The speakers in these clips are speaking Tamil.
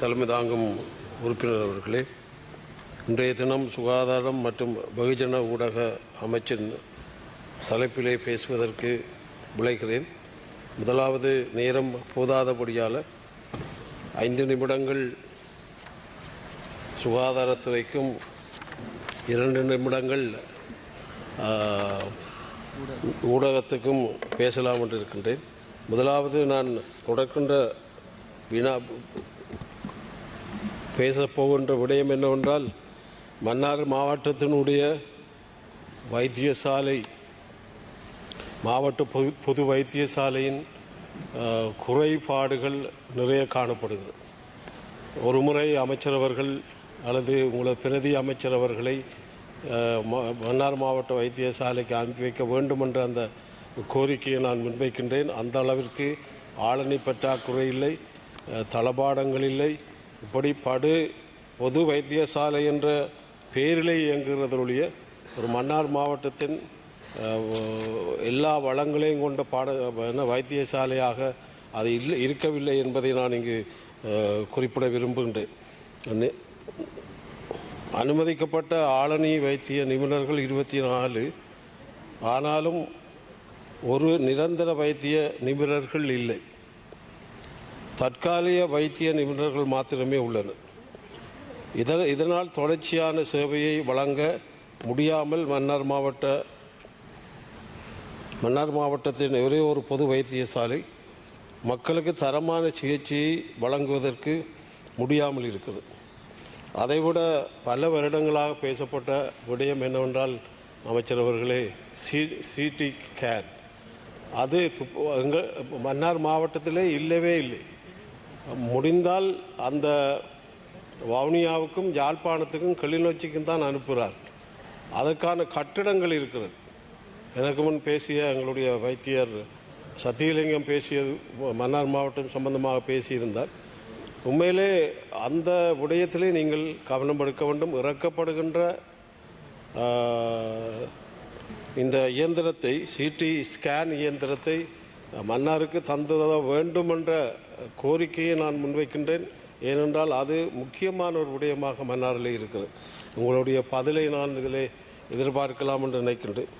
தலைமை தாங்கும் உறுப்பினர் அவர்களே இன்றைய தினம் சுகாதாரம் மற்றும் வெகுஜன ஊடக அமைச்சின் தலைப்பிலே பேசுவதற்கு விளைகிறேன் முதலாவது நேரம் போதாதபடியால் ஐந்து நிமிடங்கள் சுகாதாரத்துறைக்கும் இரண்டு நிமிடங்கள் ஊடகத்துக்கும் பேசலாம் என்று இருக்கின்றேன். முதலாவது நான் தொடர்கின்ற வினா பேசப்போகின்ற விடயம் என்னவென்றால் மன்னார் மாவட்டத்தினுடைய வைத்தியசாலை மாவட்ட பொது பொது வைத்தியசாலையின் குறைபாடுகள் நிறைய காணப்படுகிறது. ஒரு முறை அமைச்சர் அவர்கள் அல்லது உங்களது பிரதி அமைச்சர் அவர்களை ம- மன்னார் மாவட்ட வைத்தியசாலைக்கு அனுப்பி வைக்க வேண்டும் என்ற அந்த கோரிக்கையை நான் முன்வைக்கின்றேன். அந்த அளவிற்கு ஆளணி பற்றாக்குறை இல்லை தளபாடங்கள் இல்லை இப்படி படு பொது வைத்தியசாலை என்ற பேரிலே இயங்குகிறதொழிய ஒரு மன்னார் மாவட்டத்தின் எல்லா வளங்களையும் கொண்ட பாட என்ன வைத்தியசாலையாக அது இல்லை இருக்கவில்லை என்பதை நான் இங்கு குறிப்பிட விரும்புகின்றேன். அனுமதிக்கப்பட்ட ஆளணி வைத்திய நிபுணர்கள் இருபத்தி நாலு ஆனாலும் ஒரு நிரந்தர வைத்திய நிபுணர்கள் இல்லை. தற்காலிக வைத்திய நிபுணர்கள் மாத்திரமே உள்ளனர். இதன் இதனால் தொடர்ச்சியான சேவையை வழங்க முடியாமல் மன்னார் மாவட்ட மன்னார் மாவட்டத்தின் ஒரே ஒரு பொது வைத்தியசாலை மக்களுக்கு தரமான சிகிச்சையை வழங்குவதற்கு முடியாமல் இருக்கிறது. அதைவிட பல வருடங்களாக பேசப்பட்ட விடயம் என்னவென்றால் அமைச்சர் அவர்களே சி சிடி கேர். அது சுப்- எங்கள் மன்னார் மாவட்டத்திலே இல்லவே இல்லை. முடிந்தால் அந்த வவுனியாவுக்கும் யாழ்ப்பாணத்துக்கும் கிளிநொச்சிக்கும் தான் அனுப்புகிறார். அதற்கான கட்டிடங்கள் இருக்கிறது. எனக்கு முன் பேசிய எங்களுடைய வைத்தியர் சத்தியலிங்கம் பேசியது மன்னார் மாவட்டம் சம்பந்தமாக பேசியிருந்தார். உண்மையிலே அந்த விடயத்திலே நீங்கள் கவனம் எடுக்க வேண்டும். இறக்கப்படுகின்ற இந்த இயந்திரத்தை சிடி ஸ்கேன் இயந்திரத்தை மன்னாருக்கு தந்தத வேண்டும் என்ற கோரிக்கையை நான் முன்வைக்கின்றேன். ஏனென்றால் அது முக்கியமான ஒரு விடயமாக மன்னாரில் இருக்கிறது உங்களுடைய பதிலை நான் இதில் எதிர்பார்க்கலாம் என்று நினைக்கின்றேன்.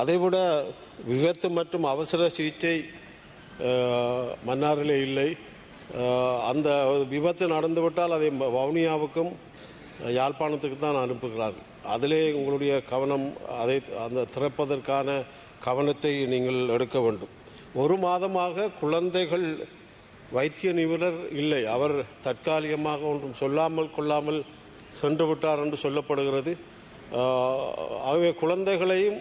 அதைவிட விபத்து மற்றும் அவசர சிகிச்சை மன்னாரிலே இல்லை. அந்த விபத்து நடந்துவிட்டால் அதை வவுனியாவுக்கும் யாழ்ப்பாணத்துக்கு தான் அனுப்புகிறார்கள். அதிலே உங்களுடைய கவனம் அதை அந்த திறப்பதற்கான கவனத்தை நீங்கள் எடுக்க வேண்டும். ஒரு மாதமாக குழந்தைகள் வைத்திய நிபுணர் இல்லை. அவர் தற்காலிகமாக ஒன்றும் சொல்லாமல் கொள்ளாமல் சென்று விட்டார் என்று சொல்லப்படுகிறது. ஆகவே குழந்தைகளையும்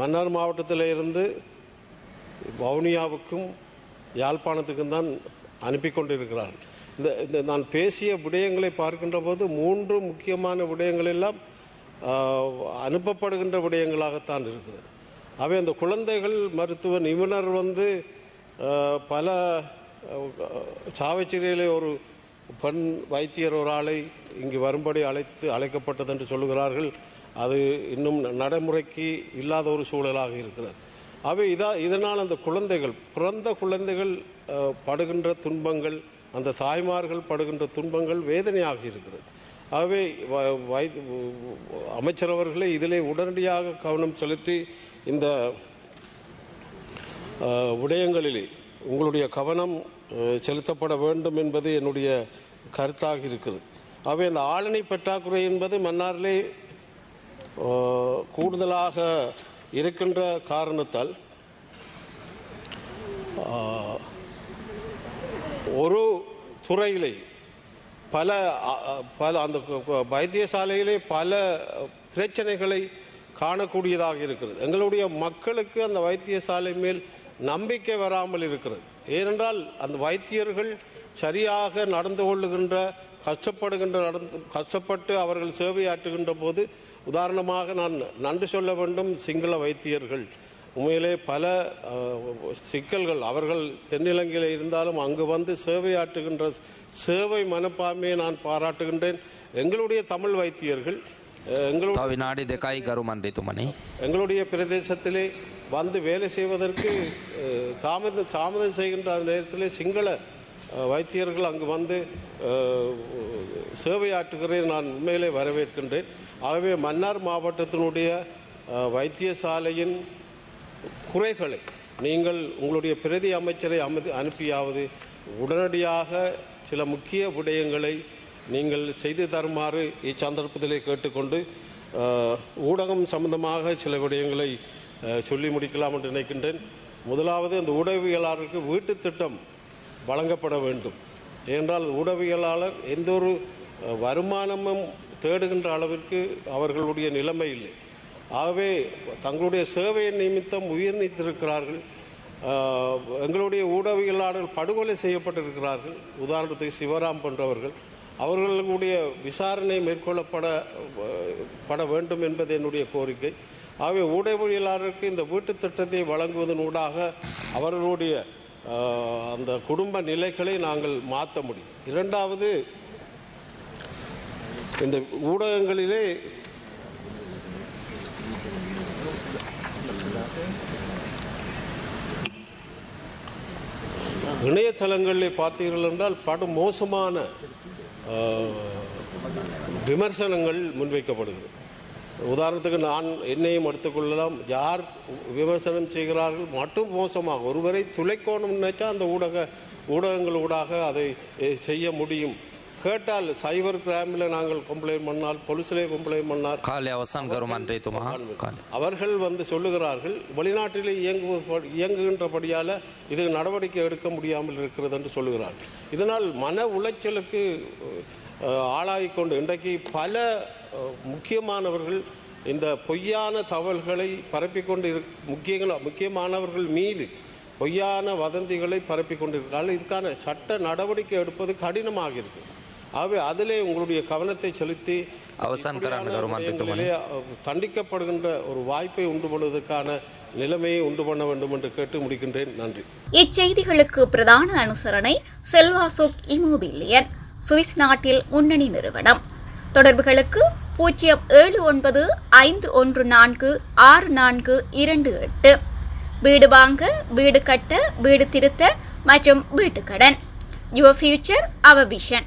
மன்னார் மாவட்டத்தில் இருந்து வவுனியாவுக்கும் யாழ்ப்பாணத்துக்கும் தான் அனுப்பி கொண்டிருக்கிறார்கள் இந்த இந்த நான் பேசிய விடயங்களை பார்க்கின்ற போது மூன்று முக்கியமான விடயங்கள் எல்லாம் அனுப்பப்படுகின்ற விடயங்களாகத்தான் இருக்கிறது. அவை அந்த குழந்தைகள் மருத்துவ நிபுணர் வந்து பல சாவச்சேரியிலே ஒரு பெண் வைத்தியர் ஒரு ஆளை இங்கு வரும்படி அழைத்து அழைக்கப்பட்டது என்று சொல்லுகிறார்கள். அது இன்னும் நடைமுறைக்கு இல்லாத ஒரு சூழலாக இருக்கிறது. அவை இதா இதனால் அந்த குழந்தைகள் பிறந்த குழந்தைகள் படுகின்ற துன்பங்கள் அந்த தாய்மார்கள் படுகின்ற துன்பங்கள் வேதனையாக இருக்கிறது. ஆகவே வ- வை- அமைச்சர் அவர்களே இதிலே உடனடியாக கவனம் செலுத்தி இந்த விடயங்களிலே உங்களுடைய கவனம் செலுத்தப்பட வேண்டும் என்பது என்னுடைய கருத்தாக இருக்கிறது. ஆகவே அந்த ஆளணி பற்றாக்குறை என்பது மன்னாரிலே கூடுதலாக இருக்கின்ற காரணத்தால் ஒரு துறையிலே பல பல அந்த வைத்தியசாலையிலே பல பிரச்சனைகளை காணக்கூடியதாக இருக்கிறது. எங்களுடைய மக்களுக்கு அந்த வைத்தியசாலை மேல் நம்பிக்கை வராமல் இருக்கிறது. ஏனென்றால் அந்த வைத்தியர்கள் சரியாக நடந்து கொள்ளுகின்ற கஷ்டப்படுகின்ற நடந்து கஷ்டப்பட்டு அவர்கள் சேவையாற்றுகின்ற போது உதாரணமாக நான் நன்றி சொல்ல வேண்டும் சிங்கள வைத்தியர்கள். உண்மையிலே பல சிக்கல்கள் அவர்கள் தென்னிலங்கையில் இருந்தாலும் அங்கு வந்து சேவையாற்றுகின்ற சேவை மனப்பான்மையை நான் பாராட்டுகின்றேன். எங்களுடைய தமிழ் வைத்தியர்கள் எங்களுடைய வினாடி தெக்காய் கருமன்றி துமணி எங்களுடைய பிரதேசத்திலே வந்து வேலை செய்வதற்கு தாமதம் தாமதம் செய்கின்ற அந்த நேரத்தில் சிங்கள வைத்தியர்கள் அங்கு வந்து சேவையாற்றுகிறதை நான் உண்மையிலே வரவேற்கின்றேன். ஆகவே மன்னார் மாவட்டத்தினுடைய வைத்தியசாலையின் குறைகளை நீங்கள் உங்களுடைய பிரதி அமைச்சரை அமதி அனுப்பியாவது உடனடியாக சில முக்கிய விடயங்களை நீங்கள் செய்து தருமாறு இச்சந்தர்ப்பத்திலே கேட்டுக்கொண்டு ஊடகம் சம்பந்தமாக சில விடயங்களை சொல்லி முடிக்கலாம் என்று நினைக்கின்றேன். முதலாவது அந்த உடவியலாளருக்கு வீட்டுத் திட்டம் வழங்கப்பட வேண்டும். ஏனென்றால் ஊடகவியலாளர் எந்த ஒரு வருமானமும் தேடுகின்ற அளவிற்கு அவர்களுடைய நிலைமை இல்லை. ஆகவே தங்களுடைய சேவையை நிமித்தம் உயிர் நீத்திருக்கிறார்கள் எங்களுடைய ஊடகவியலாளர்கள் படுகொலை செய்யப்பட்டிருக்கிறார்கள். உதாரணத்துக்கு சிவராம் போன்றவர்கள். அவர்களுடைய விசாரணை மேற்கொள்ளப்பட பட வேண்டும் என்பது என்னுடைய கோரிக்கை. ஆகவே ஊடகவியலாளருக்கு இந்த வீட்டுத் திட்டத்தை வழங்குவதன் ஊடாக அவர்களுடைய அந்த குடும்ப நிலைகளை நாங்கள் மாற்ற முடியும். இரண்டாவது இந்த ஊடகங்களிலே இணையதளங்களில் பார்த்தீர்கள் என்றால் படு மோசமான விமர்சனங்கள் முன்வைக்கப்படுகிறது. உதாரணத்துக்கு நான் என்னையும் எடுத்துக்கொள்ளலாம் யார் விமர்சனம் செய்கிறார்கள்? மட்டும் மோசமாக. ஒருவரை துளைக்கோணும் நினைச்சா அந்த ஊடக ஊடகங்கள் ஊடாக அதை செய்ய முடியும். கேட்டால் சைபர் கிராமில் நாங்கள் கம்ப்ளைண்ட் பண்ணால் போலீஸிலே கம்ப்ளைண்ட் பண்ணார். காலை அவசான் அவர்கள் வந்து சொல்லுகிறார்கள் வெளிநாட்டிலே இயங்கு இயங்குகின்றபடியால் இது நடவடிக்கை எடுக்க முடியாமல் இருக்கிறது என்று சொல்லுகிறார்கள். இதனால் மன உளைச்சலுக்கு ஆளாகிக்கொண்டு இன்றைக்கு பல முக்கியமானவர்கள் இந்த பொய்யான தகவல்களை பரப்பிக்கொண்டு இரு முக்கிய முக்கியமானவர்கள் மீது பொய்யான வதந்திகளை பரப்பிக்கொண்டிருக்கிறார்கள் இதுக்கான சட்ட நடவடிக்கை எடுப்பது கடினமாக இருக்குது. ஆகவே அதிலே உங்களுடைய கவனத்தை செலுத்தி தண்டிக்கப்படுகின்ற ஒரு வாய்ப்பை உண்டு பண்ணுவதற்கான நிலைமையை உண்டு பண்ண வேண்டும் என்று கேட்டு முடிக்கின்றேன். நன்றி. இச்செய்திகளுக்கு பிரதான அனுசரணை செல்வாசோக் இமோபிலியன் சுவிஸ் நாட்டில் முன்னணி நிறுவனம். தொடர்புகளுக்கு பூஜ்ஜியம் ஏழு ஒன்பது ஐந்து ஒன்று நான்கு ஆறு நான்கு இரண்டு எட்டு. வீடு வாங்க வீடு கட்ட வீடு திருத்த மற்றும் வீட்டுக்கடன். Your future our vision